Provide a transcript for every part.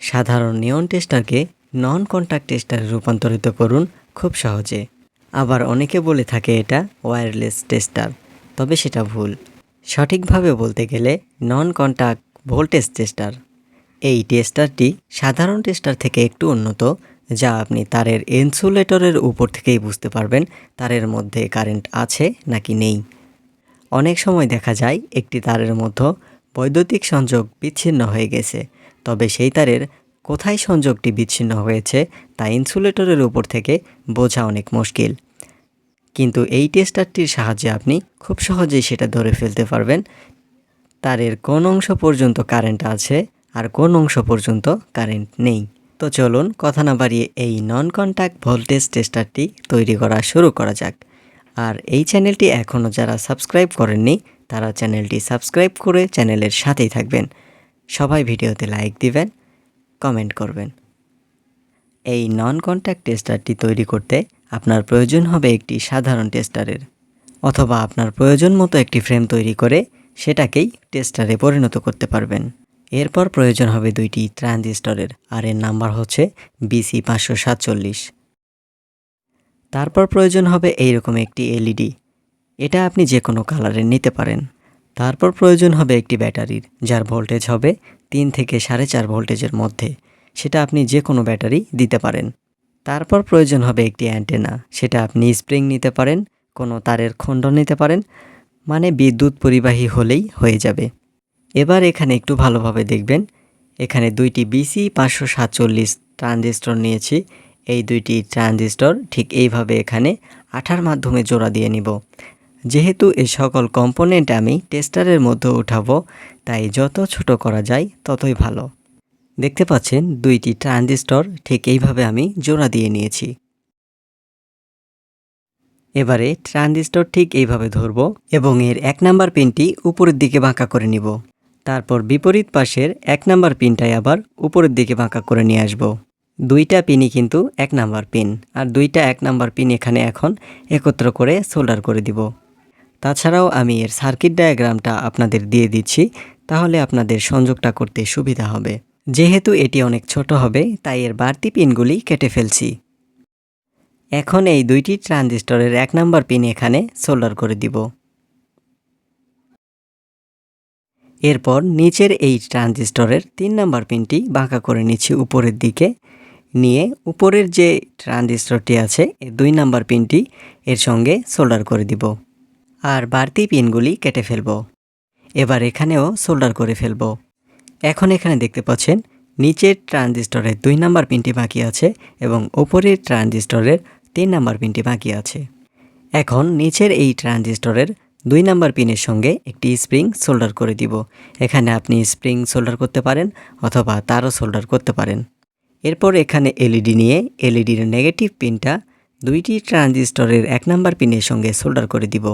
সাধারণ নিয়ন টেস্টারকে নন কন্ট্যাক্ট টেস্টারে রূপান্তরিত করুন খুব সহজে। আবার অনেকে বলে থাকে এটা ওয়্যারলেস টেস্টার তবে সেটা ভুল। সঠিকভাবে বলতে গেলে নন কন্ট্যাক্ট ভোল্টেজ টেস্টার এই টেস্টারটি সাধারণ টেস্টার থেকে একটু উন্নত, যা আপনি তারের ইনসুলেটরের উপর থেকেই বুঝতে পারবেন তারের মধ্যে কারেন্ট আছে নাকি নেই। অনেক সময় দেখা যায় একটি তারের মধ্যে বৈদ্যুতিক সংযোগ বিচ্ছিন্ন হয়ে গেছে তবে সেই তারের কোথায় সংযোগটি বিচ্ছিন্ন হয়েছে তা ইনসুলেটরের উপর থেকে বোঝা অনেক মুশকিল। কিন্তু এই টেস্টারটির সাহায্যে আপনি খুব সহজেই সেটা ধরে ফেলতে পারবেন। তারের কোন অংশ পর্যন্ত কারেন্ট আছে আর কোন অংশ পর্যন্ত কারেন্ট নেই। তো চলুন কথা না বাড়িয়ে এই নন কন্ট্যাক্ট ভোল্টেজ টেস্টারটি তৈরি করা শুরু করা যাক। আর এই চ্যানেলটি এখনও যারা সাবস্ক্রাইব করেননি, তারা চ্যানেলটি সাবস্ক্রাইব করে চ্যানেলের সাথেই থাকবেন। সবাই ভিডিওতে লাইক দিবেন, কমেন্ট করবেন। এই নন কন্ট্যাক্ট টেস্টারটি তৈরি করতে আপনার প্রয়োজন হবে একটি সাধারণ টেস্টারের অথবা আপনার প্রয়োজন মতো একটি ফ্রেম তৈরি করে সেটাকেই টেস্টারে পরিণত করতে পারবেন। এরপর প্রয়োজন হবে দুইটি ট্রানজিস্টরের আর এর নাম্বার হচ্ছে বিসি পাঁচশো সাতচল্লিশ। তারপর প্রয়োজন হবে এইরকম একটি এলইডি এটা আপনি যে কোনো কালারের নিতে পারেন। তারপর প্রয়োজন হবে একটি ব্যাটারির, যার ভোল্টেজ হবে তিন থেকে সাড়ে চার ভোল্টেজের মধ্যে। সেটা আপনি যে কোনো ব্যাটারি দিতে পারেন। তারপর প্রয়োজন হবে একটি অ্যান্টেনা, সেটা আপনি স্প্রিং নিতে পারেন, কোনো তারের খণ্ড নিতে পারেন মানে বিদ্যুৎ পরিবাহী হলেই হয়ে যাবে। এবার এখানে একটু ভালোভাবে দেখবেন। এখানে দুইটি বিসি পাঁচশো সাতচল্লিশ ট্রানজিস্টর নিয়েছি। এই দুইটি ট্রানজিস্টর ঠিক এইভাবে এখানে আঠার মাধ্যমে জোড়া দিয়ে নিব। যেহেতু এ সকল কম্পোনেন্ট আমি টেস্টারের মধ্যে উঠাবো, তাই যত ছোট করা যায় ততই ভালো। দেখতে পাচ্ছেন, দুইটি ট্রানজিস্টর ঠিক এইভাবে আমি জোড়া দিয়ে নিয়েছি। এবারে ট্রানজিস্টর ঠিক এইভাবে ধরবো এবং এর এক নাম্বার পিনটি উপরের দিকে বাঁকা করে নিব। তারপর বিপরীত পাশের এক নাম্বার পিনটাই আবার উপরের দিকে বাঁকা করে নিয়ে আসব। দুইটা পিনই কিন্তু এক নাম্বার পিন, আর দুইটা এক নাম্বার পিন এখানে এখন একত্র করে সোল্ডার করে দিব। তাছাড়াও আমি এর সার্কিট ডায়াগ্রামটা আপনাদের দিয়ে দিচ্ছি, তাহলে আপনাদের সংযোগটা করতে সুবিধা হবে। যেহেতু এটি অনেক ছোট হবে, তাই এর বাড়তি পিনগুলি কেটে ফেলছি। এখন এই দুইটি ট্রানজিস্টরের এক নম্বর পিন এখানে সোল্ডার করে দিব। এরপর নিচের এই ট্রানজিস্টরের তিন নাম্বার পিনটি বাঁকা করে নিচ্ছি উপরের দিকে। নিয়ে উপরের যে ট্রানজিস্টরটি আছে এই দুই নাম্বার পিনটি এর সঙ্গে সোল্ডার করে দিব। আর বাড়তি পিনগুলি কেটে ফেলব। এবার এখানেও সোল্ডার করে ফেলব। এখন এখানে দেখতে পাচ্ছেন, নিচের ট্রানজিস্টরের দুই নাম্বার পিনটি বাকি আছে এবং ওপরের ট্রানজিস্টরের তিন নাম্বার পিনটি বাকি আছে। এখন নিচের এই ট্রানজিস্টরের দুই নাম্বার পিনের সঙ্গে একটি স্প্রিং সোল্ডার করে দিব। এখানে আপনি স্প্রিং সোল্ডার করতে পারেন অথবা তারও সোল্ডার করতে পারেন। এরপর এখানে এলইডি নিয়ে এলইডির নেগেটিভ পিনটা দুইটি ট্রানজিস্টরের এক নাম্বার পিনের সঙ্গে সোল্ডার করে দিব।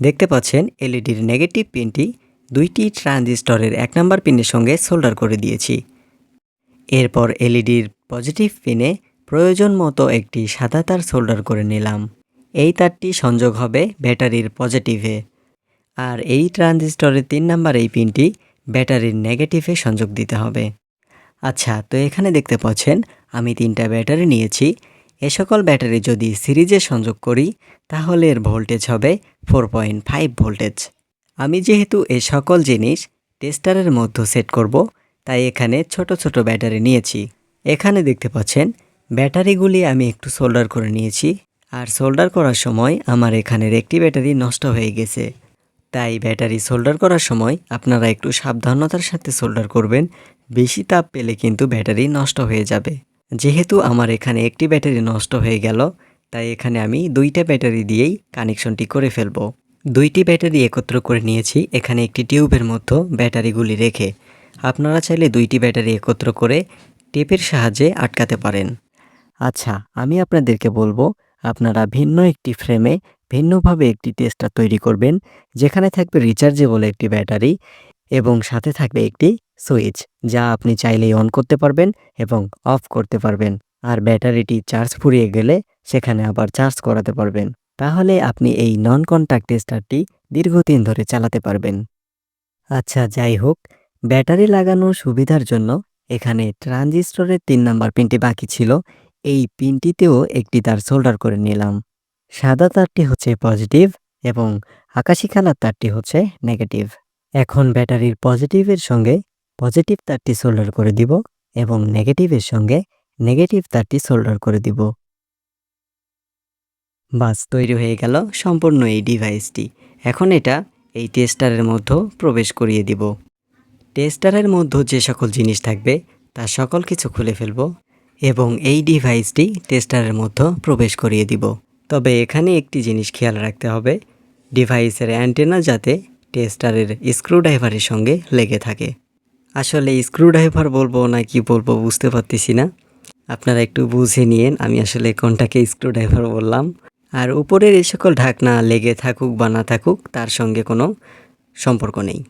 দেখতে পাচ্ছেন এলইডির নেগেটিভ পিনটি দুইটি ট্রানজিস্টরের এক নাম্বার পিনের সঙ্গে সোল্ডার করে দিয়েছি। এরপর এলইডির পজিটিভ পিনে প্রয়োজন মতো একটি সাদা তার সোল্ডার করে নিলাম। এই তারটি সংযোগ হবে ব্যাটারির পজিটিভে। আর এই ট্রানজিস্টরের তিন নাম্বার এই পিনটি ব্যাটারির নেগেটিভে সংযোগ দিতে হবে। আচ্ছা তো এখানে দেখতে পাচ্ছেন আমি তিনটা ব্যাটারি নিয়েছি। এ সকল ব্যাটারি যদি সিরিজে সংযোগ করি, তাহলে এর ভোল্টেজ হবে ফোর পয়েন্ট ফাইভ ভোল্টেজ। আমি যেহেতু এ সকল জিনিস টেস্টারের মধ্যে সেট করব, তাই এখানে ছোট ছোট ব্যাটারি নিয়েছি। এখানে দেখতে পাচ্ছেন, ব্যাটারিগুলি আমি একটু সোল্ডার করে নিয়েছি, আর সোল্ডার করার সময় আমার এখানের একটি ব্যাটারি নষ্ট হয়ে গেছে। তাই ব্যাটারি সোল্ডার করার সময় আপনারা একটু সাবধানতার সাথে সোল্ডার করবেন, বেশি তাপ পেলে কিন্তু ব্যাটারি নষ্ট হয়ে যাবে। যেহেতু আমার এখানে একটি ব্যাটারি নষ্ট হয়ে গেল, তাই এখানে আমি দুইটা ব্যাটারি দিয়েই কানেকশনটি করে ফেলব। দুইটি ব্যাটারি একত্র করে নিয়েছি, এখানে একটি টিউবের মধ্যে ব্যাটারিগুলি রেখে। আপনারা চাইলে দুইটি ব্যাটারি একত্র করে টেপের সাহায্যে আটকাতে পারেন। আচ্ছা আমি আপনাদেরকে বলব, আপনারা ভিন্ন একটি ফ্রেমে ভিন্নভাবে একটি টেস্টার তৈরি করবেন, যেখানে থাকবে রিচার্জেবল একটি ব্যাটারি এবং সাথে থাকবে একটি সুইচ, যা আপনি চাইলেই অন করতে পারবেন এবং অফ করতে পারবেন। আর ব্যাটারিটি চার্জ ফুরিয়ে গেলে সেখানে আবার চার্জ করাতে পারবেন। তাহলে আপনি এই নন কন্ট্যাক্ট টেস্টারটি দীর্ঘদিন ধরে চালাতে পারবেন। আচ্ছা যাই হোক, ব্যাটারি লাগানোর সুবিধার জন্য এখানে ট্রানজিস্টরের তিন নাম্বার পিনটি বাকি ছিল। এই পিনটিতেও একটি তার সোল্ডার করে নিলাম। সাদা তারটি হচ্ছে পজিটিভ এবং আকাশি কালার তারটি হচ্ছে নেগেটিভ এখন ব্যাটারির পজিটিভের সঙ্গে পজিটিভ তারটি সোল্ডার করে দিব এবং নেগেটিভের সঙ্গে নেগেটিভ তারটি সোল্ডার করে দিব। বাস, তৈরি হয়ে গেল সম্পূর্ণ এই ডিভাইসটি। এখন এটা এই টেস্টারের মধ্যে প্রবেশ করিয়ে দিব। টেস্টারের মধ্যে যে সকল জিনিস থাকবে, তা সকল কিছু খুলে ফেলব এবং এই ডিভাইসটি টেস্টারের মধ্যে প্রবেশ করিয়ে দিব। তবে এখানে একটি জিনিস খেয়াল রাখতে হবে, ডিভাইসের অ্যান্টেনা যাতে টেস্টারের স্ক্রুড্রাইভারের সঙ্গে লেগে থাকে। আসলে স্ক্রুড্রাইভার বলব না কি বলব বুঝতে পারতেছি না। আপনারা একটু বুঝে নিয়েন, আমি আসলে কোনটাকে স্ক্রুড্রাইভার বললাম। আর উপরের এই সকল ঢাকনা লেগে থাকুক বা না থাকুক, তার সঙ্গে কোনো সম্পর্ক নেই।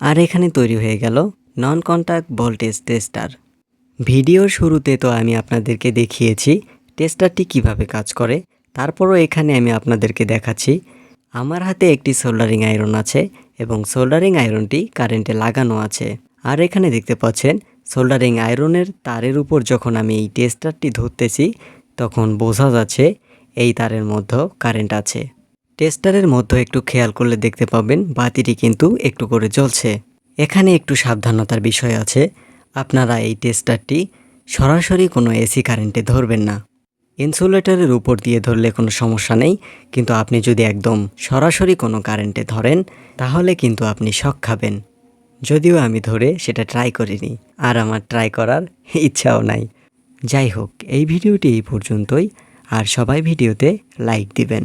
আর এখানে তৈরি হয়ে গেল নন কন্ট্যাক্ট ভোল্টেজ টেস্টার ভিডিওর শুরুতে তো আমি আপনাদেরকে দেখিয়েছি টেস্টারটি কীভাবে কাজ করে, তারপরও এখানে আমি আপনাদেরকে দেখাচ্ছি আমার হাতে একটি সোল্ডারিং আয়রন আছে এবং সোল্ডারিং আয়রনটি কারেন্টে লাগানো আছে। আর এখানে দেখতে পাচ্ছেন, সোল্ডারিং আয়রনের তারের উপর যখন আমি এই টেস্টারটি ধরতেছি, তখন বোঝা যাচ্ছে এই তারের মধ্যেও কারেন্ট আছে। টেস্টারের মধ্যে একটু খেয়াল করলে দেখতে পাবেন, বাতিটি কিন্তু একটু করে জ্বলছে। এখানে একটু সাবধানতার বিষয় আছে, আপনারা এই টেস্টারটি সরাসরি কোনো এসি কারেন্টে ধরবেন না। ইনসুলেটরের উপর দিয়ে ধরলে কোনো সমস্যা নেই, কিন্তু আপনি যদি একদম সরাসরি কোনো কারেন্টে ধরেন, তাহলে কিন্তু আপনি শখ খাবেন। যদিও আমি ধরে সেটা ট্রাই করিনি, আর আমার ট্রাই করার ইচ্ছাও নাই। যাই হোক, এই ভিডিওটি এই পর্যন্তই, আর সবাই ভিডিওতে লাইক দিবেন।